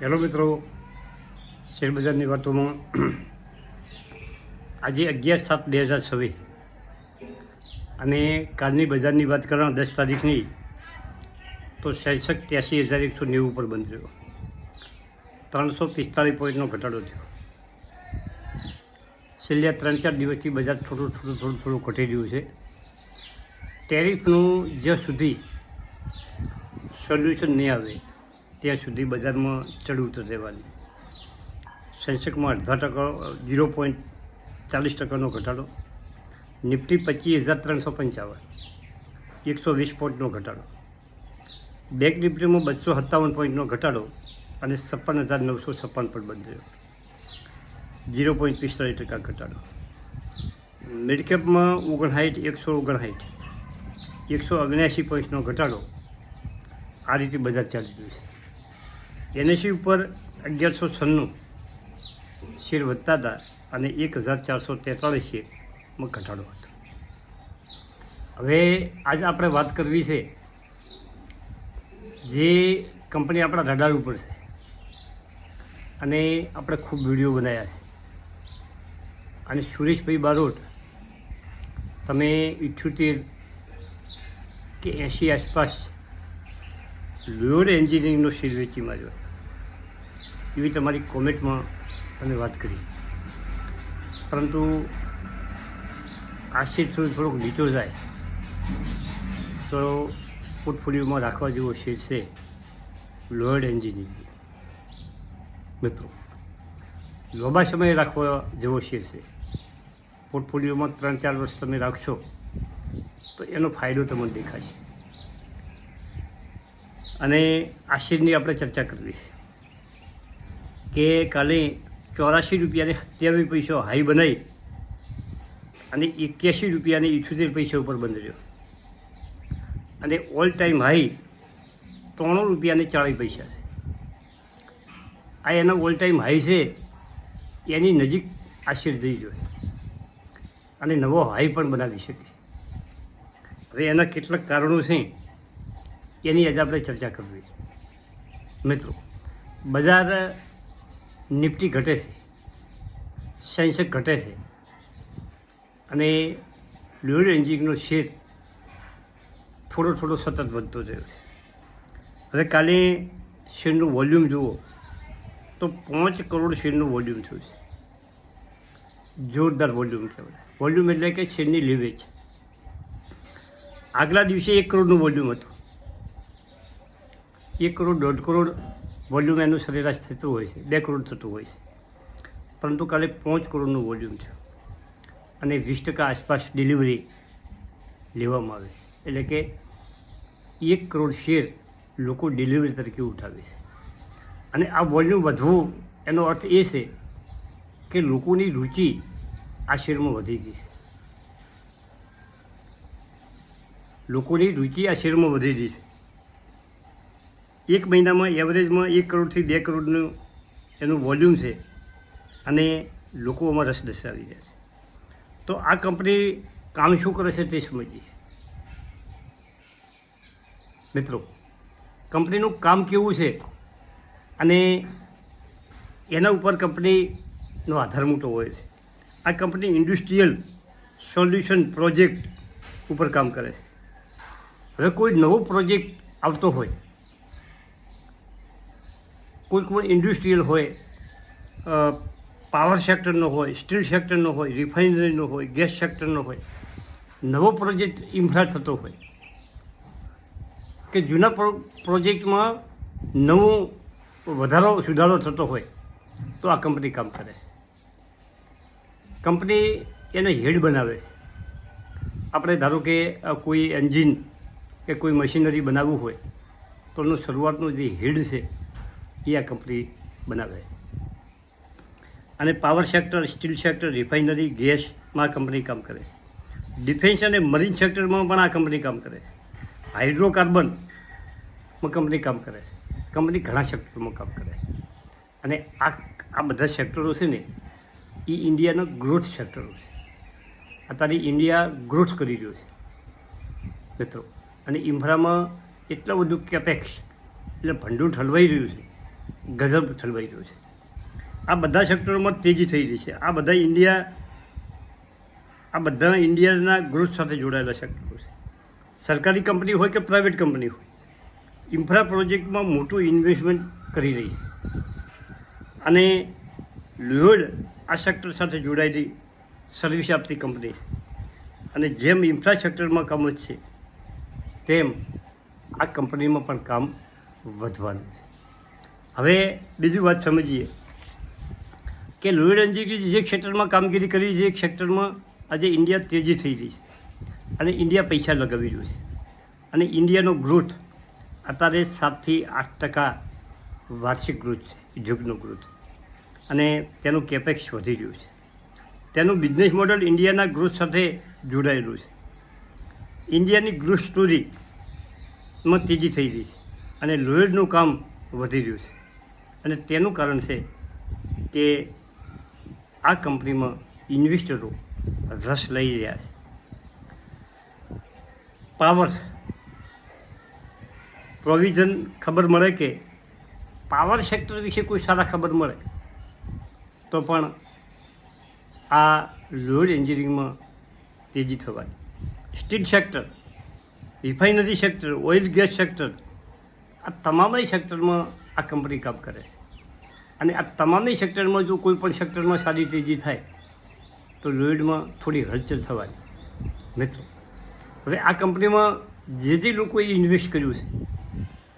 Hello મિત્રો શેરબજારની વાતોમાં આજે અગિયાર સાત બે હજાર છવ્વીસ અને કાલની બજારની વાત કરવા દસ તારીખની, તો સેન્સેક્સ ત્યાસી હજાર એકસો નેવું પર બંધ રહ્યો. ત્રણસો પિસ્તાળીસ પોઈન્ટનો ઘટાડો થયો. છેલ્લા ત્રણ ચાર દિવસથી બજાર થોડું થોડું થોડું થોડું ઘટી રહ્યું છે. ટેરિફનું જ્યાં સુધી સોલ્યુશન નહીં આવે ત્યાં સુધી બજારમાં ચડ ઉતર રહેવાની સેન્સેક્સમાં અડધા ટકા, ઝીરો પોઈન્ટ ચાલીસ ટકાનો ઘટાડો. નિફ્ટી પચીસ હજાર ત્રણસો પંચાવન. એકસો વીસ પોઈન્ટનો ઘટાડો. બેંક નિફ્ટીમાં બસો સત્તાવન પોઈન્ટનો ઘટાડો અને છપ્પન હજાર નવસો છપ્પન પર બંધ થયો. ઝીરો પોઈન્ટ પિસ્તાળીસ ટકા ઘટાડો. મિડકેપમાં ઓગણસાઠ, એકસો ઓગણસાઠ. એકસો ઓગણ્યાસી પોઈન્ટનો ઘટાડો. આ રીતે બજાર ચાલી રહ્યું છે. એનએસી ઉપર અગિયારસો છન્નું શેર વધતા હતા અને એક હજાર ચારસો તેતાળીસ શેરમાં ઘટાડો હતો. હવે આજ આપણે વાત કરવી છે જે કંપની આપણા રડાર ઉપર છે અને આપણે ખૂબ વીડિયો બનાવ્યા છે. અને સુરેશભાઈ બારોટ, તમે ઇઠ્યોતેર કે એંશી આસપાસ લોર એન્જિનિયરિંગનો શેર વેચી માર્યો એવી તમારી કોમેન્ટમાં તમે વાત કરી. પરંતુ આ શેર થોડું થોડોક નીચો જાય, તો પોર્ટફોલિયોમાં રાખવા જેવો શેર છે લોયડ એન્જિનિયરિંગ. મિત્રો, લાંબા સમયે રાખવા જેવો શેર છે. પોર્ટફોલિયોમાં ત્રણ ચાર વર્ષ તમે રાખશો, તો એનો ફાયદો તમને દેખાશે. અને આ શેરની આપણે ચર્ચા કરવી છે. કે કાલે ચોરાશી રૂપિયાને સત્યાવીસ પૈસો હાઈ બનાવી અને એક્યાસી રૂપિયાને ઇઠ્યોતેર પૈસા ઉપર બંધ રહ્યો અને ઓલ ટાઈમ હાઈ ત્રણ રૂપિયાને ચાળીસ પૈસા. આ એનો ઓલ ટાઈમ હાઈ છે, એની નજીક આશીર્ શેર જઈ જોઈએ અને નવો હાઈ પણ બનાવી શકે. હવે એના કેટલાક કારણો છે, એની આજે આપણે ચર્ચા કરવી મિત્રો, બજાર નિફ્ટી ઘટે છે સેન્સેક્સ ઘટે છે. અને લોયડ એન્જિનનો શેર થોડો થોડો સતત વધતો થયો છે. હવે કાલે શેરનું વોલ્યુમ જુઓ, તો પાંચ કરોડ શેરનું વોલ્યુમ થયું છે. જોરદાર વોલ્યુમ કહેવાય વોલ્યુમ એટલે કે શેરની લીવેજ. આગલા દિવસે એક કરોડનું વોલ્યુમ હતું. એક કરોડ, દોઢ કરોડ વોલ્યુમ એનું સરેરાશ થતું હોય છે, બે કરોડ થતું હોય છે. પરંતુ કાલે પાંચ કરોડનું વોલ્યુમ છે. અને વીસ ટકા આસપાસ ડિલિવરી લેવામાં આવે છે. એટલે કે એક કરોડ શેર લોકો ડિલિવરી તરીકે ઉઠાવે છે. અને આ વોલ્યુમ વધવું એનો અર્થ એ છે કે લોકોની રુચિ આ શેરમાં વધી ગઈ છે. લોકોની રુચિ આ શેરમાં વધી ગઈ છે. એક મહિનામાં એવરેજમાં એક કરોડથી બે કરોડનું એનું વોલ્યુમ છે. અને લોકોમાં રસ દર્શાવી રહ્યા છે. તો આ કંપની કામ શું કરે છે તે સમજીએ. મિત્રો કંપનીનું કામ કેવું છે? અને એના ઉપર કંપનીનો આધાર મોટો હોય છે. આ કંપની ઇન્ડસ્ટ્રીયલ સોલ્યુશન પ્રોજેક્ટ ઉપર કામ કરે છે. હવે કોઈ નવો પ્રોજેક્ટ આવતો હોય કોઈ પણ ઇન્ડસ્ટ્રીયલ હોય પાવર સેક્ટરનો હોય, સ્ટીલ સેક્ટરનો હોય, રિફાઇનરીનો હોય, ગેસ સેક્ટરનો હોય, નવો પ્રોજેક્ટ ઇન્ફ્રા થતો હોય, કે જૂના પ્રો, પ્રોજેક્ટમાં નવો વધારો, સુધારો થતો હોય, તો આ કંપની કામ કરે. કંપની એને હેડ બનાવે. છે આપણે ધારો કે કોઈ એન્જિન કે કોઈ મશીનરી બનાવવું હોય, તો એનું શરૂઆતનું જે હેડ છે એ આ કંપની બનાવે. અને power sector steel sector refinery ગેસમાં company કામ કરે છે. ડિફેન્સ અને મરીન સેક્ટરમાં પણ આ કંપની કામ કરે છે. હાઇડ્રોકાર્બનમાં કંપની કામ કરે છે. કંપની ઘણા સેક્ટરમાં કામ કરે છે. અને આ આ બધા સેક્ટરો છે ને એ ઇન્ડિયાના ગ્રોથ સેક્ટરો છે. અત્યારે ઇન્ડિયા ગ્રોથ કરી રહ્યો છે. મિત્રો, અને ઇન્ફ્રામાં એટલું બધું કેપેક્સ એટલે ભંડોળ ઠલવાઈ રહ્યું છે. ગજબ ઠલવાઈ રહ્યો છે. આ બધા સેક્ટરોમાં તેજી થઈ રહી છે. આ બધા ઇન્ડિયા આ બધા ઇન્ડિયાના ગ્રોથ સાથે જોડાયેલા સેક્ટરો છે. સરકારી કંપની હોય કે પ્રાઇવેટ કંપની હોય ઇન્ફ્રા પ્રોજેક્ટમાં મોટું ઇન્વેસ્ટમેન્ટ કરી રહી છે. અને લ્યોડ આ સેક્ટર સાથે જોડાયેલી સર્વિસ આપતી કંપની છે. અને જેમ ઇન્ફ્રાસ્ટ્રક્ચરમાં કામ છે તેમ આ કંપનીમાં પણ કામ વધવાનું છે. હવે બીજી વાત સમજીએ કે લોહી એન્જિનિયરિંગ જે ક્ષેત્રમાં કામગીરી કરી છે, એ ક્ષેત્રમાં આજે ઇન્ડિયા તેજી થઈ રહી છે અને ઇન્ડિયા પૈસા લગાવી રહ્યું છે. અને ઇન્ડિયાનો ગ્રોથ અત્યારે સાતથી આઠ ટકા વાર્ષિક ગ્રોથ છે, ઉદ્યોગનો ગ્રોથ. અને તેનું કેપેક્સ વધી રહ્યું છે. તેનું બિઝનેસ મોડલ ઇન્ડિયાના ગ્રોથ સાથે જોડાયેલું છે. ઇન્ડિયાની ગ્રોથ સ્ટોરીમાં તેજી થઈ રહી છે અને લોહિડનું કામ વધી રહ્યું છે. અને તેનું કારણ છે કે આ કંપનીમાં ઇન્વેસ્ટરો રસ લઈ રહ્યા છે. પાવર પ્રોવિઝન ખબર મળે કે પાવર સેક્ટર વિશે કોઈ સારા ખબર મળે, તો પણ આ લોડ એન્જિનિયરિંગમાં તેજી થવાની steel sector, refinery sector, oil gas sector, આ તમામ સેક્ટરમાં આ કંપની કામ કરે છે. અને આ તમામની સેક્ટરમાં જો કોઈ પણ સેક્ટરમાં સારી તેજી થાય, તો લોઇડમાં થોડી હલચલ થવાની. મિત્રો, હવે આ કંપનીમાં જે જે લોકોએ ઇન્વેસ્ટ કર્યું છે,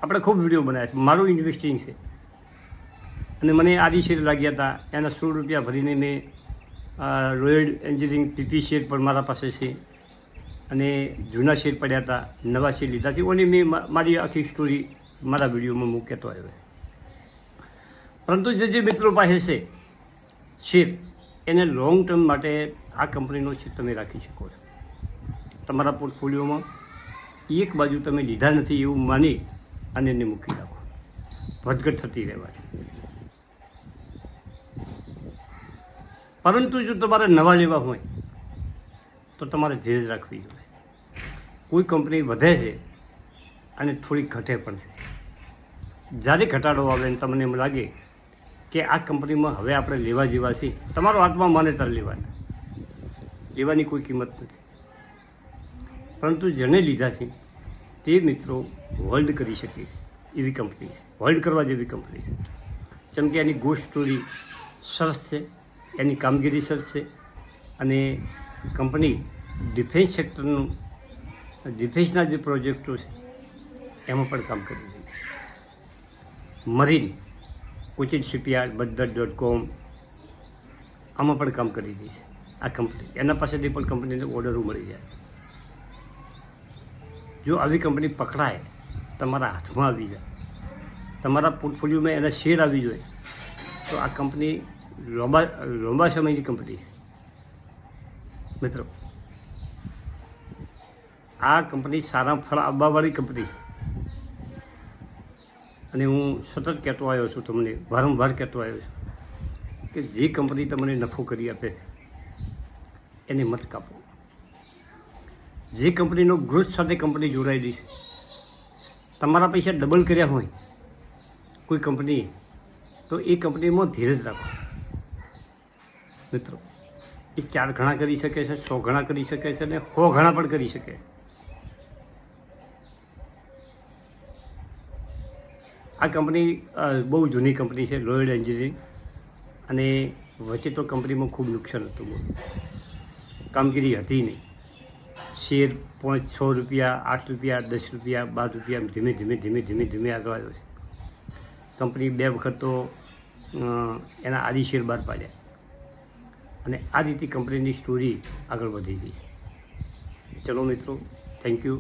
આપણે ખૂબ વીડિયો બનાવ્યા છે. મારું ઇન્વેસ્ટિંગ છે. અને મને આદિ શેર લાગ્યા હતા. એના સોળ રૂપિયા ભરીને મેં રોયલ એન્જિનિયરિંગ પીપી શેર પણ મારા પાસે છે. અને જૂના શેર પડ્યા હતા, નવા શેર લીધા છે. ઓની મેં મારી આખી સ્ટોરી મારા વિડીયોમાં તો આવ્યો. પરંતુ જે જે મિત્રો પાસે છે શેર એને લોંગ ટર્મ માટે આ કંપનીનો શેર તમે રાખી શકો છો. તમારા પોર્ટફોલિયોમાં એક બાજુ તમે લીધા નથી એવું માની અને એને મૂકી રાખો વધઘટ થતી રહેવાની. પરંતુ જો તમારે નવા લેવા હોય, તો તમારે ધીરજ રાખવી જોઈએ. કોઈ કંપની વધે છે અને થોડી ઘટે પણ છે. જ્યારે ઘટાડો આવે ને તમને એમ લાગે કે આ કંપનીમાં હવે આપણે લેવા જેવા છીએ. તમારો હાથમાં માને ત્યારે લેવાના. લેવાની કોઈ કિંમત નથી. પરંતુ જેને લીધા છે, તે મિત્રો હોલ્ડ કરી શકે એવી કંપની છે. હોલ્ડ કરવા જેવી કંપની છે. જેમ કે એની ગોસ્ટ સ્ટોરી સરસ છે, એની કામગીરી સરસ છે અને કંપની ડિફેન્સ સેક્ટરનું ડિફેન્સના જે પ્રોજેક્ટો છે, એમાં પણ કામ કરી રહી છે. મરીન કોચિન શિપયાર્ડ બદ્દર ડોટ કોમ આમાં પણ કામ કરી રહી છે આ કંપની એના પાસેથી પણ કંપનીને ઓર્ડરો મળી જાય. જો આવી કંપની પકડાય, તમારા હાથમાં આવી જાય, તમારા પોર્ટફોલિયોમાં એના શેર આવી જોઈએ તો આ કંપની લાંબા લાંબા સમયની કંપની છે. મિત્રો, આ કંપની સારા ફળ આવવાવાળી કંપની છે. અને હું સતત કહેતો આવ્યો છું તમને, વારંવાર કહેતો આવ્યો છું કે જે કંપની તમને નફો કરી આપે છે, એને મત કાપો. જે કંપનીનો ગ્રોથ સાથે કંપની જોડાયેલી છે, તમારા પૈસા ડબલ કર્યા હોય કોઈ કંપની તો એ કંપનીમાં ધીરજ રાખો. મિત્રો, એ ચાર ઘણા કરી શકે છે, સો ઘણા કરી શકે છે અને સો ઘણા પણ કરી શકે આ કંપની બહુ જૂની કંપની છે, લોયડ એન્જિનિયરિંગ. અને વચ્ચે તો કંપનીમાં ખૂબ નુકસાન હતું બહુ. કામગીરી હતી નહીં. શેર પાંચ છ રૂપિયા, આઠ રૂપિયા, દસ રૂપિયા, બાર રૂપિયા ધીમે ધીમે ધીમે ધીમે ધીમે આગળ આવ્યો છે. કંપની બે વખત તો એના આદિ શેર બહાર પાડ્યા. અને આ રીતે કંપનીની સ્ટોરી આગળ વધી ગઈ છે. ચલો મિત્રો થેન્ક યુ